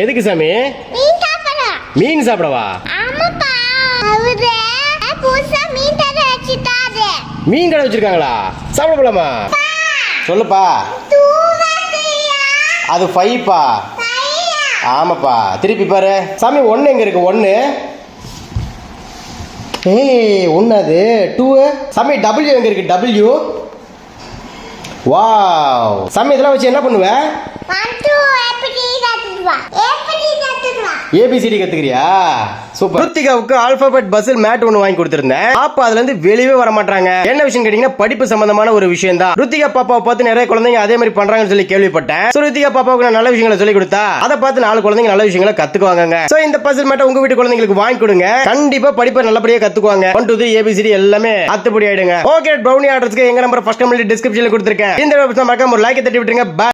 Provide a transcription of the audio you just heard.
எதுக்கு சாமி? மீன் சாப்பிடவா? மீன் கடை வச்சிருக்காங்களா? சாப்பிட போலாமா? சொல்லுப்பா. அது ஃபைவ்ப்பா ஆமாப்பா. திருப்பி பாரு. சாமி ஒன்று எங்க இருக்கு? ஒன்று ஏய் ஒன்று அது. டூ. சாமி டபிள்யூ எங்க இருக்கு? டபிள்யூ வாவ் சாமி இதெல்லாம் வச்சு என்ன பண்ணுவ? ஏபிசிடி கத்துக்கிறியா? சூப்பர் ருத்திகாவுக்கு ஆல்பாபெட் பஸ்ஸில் மேட் ஒன்று வாங்கி கொடுத்துருந்தேன். பாப்பா அதுல இருந்து வெளியவே வர மாட்டாங்க என்ன விஷயம் கேட்டீங்கன்னா படிப்பு சம்பந்தமான ஒரு விஷயம் தான் ருத்திகா பாப்பாவை பார்த்து நிறைய குழந்தைங்க அதே மாதிரி பண்றாங்கன்னு சொல்லி கேள்விப்பட்டேன். ஸோ ருத்திகா பாப்பாவுக்கு நான் நல்ல விஷயங்களை சொல்லி கொடுத்தா அதை பார்த்து நாலு குழந்தைங்க நல்ல விஷயங்களை கத்துக்குவாங்க ஸோ இந்த பஸ்ஸில் மேட்டை உங்க வீட்டு குழந்தைங்களுக்கு வாங்கி கொடுங்க. கண்டிப்பா படிப்பை நல்லபடியா கத்துக்குவாங்க. One two three A B C D எல்லாமே அத்துப்படி ஆயிடுங்க. ஓகே ப்ரௌனி ஆர்டர்ஸ்க்கு எங்க நம்பர் ஃபர்ஸ்ட் நம்பர் டிஸ்கிரிப்ஷன்ல கொடுத்துருக்கேன். இந்த மறக்காம ஒரு லைக் தட்டி விட்டுருங்க.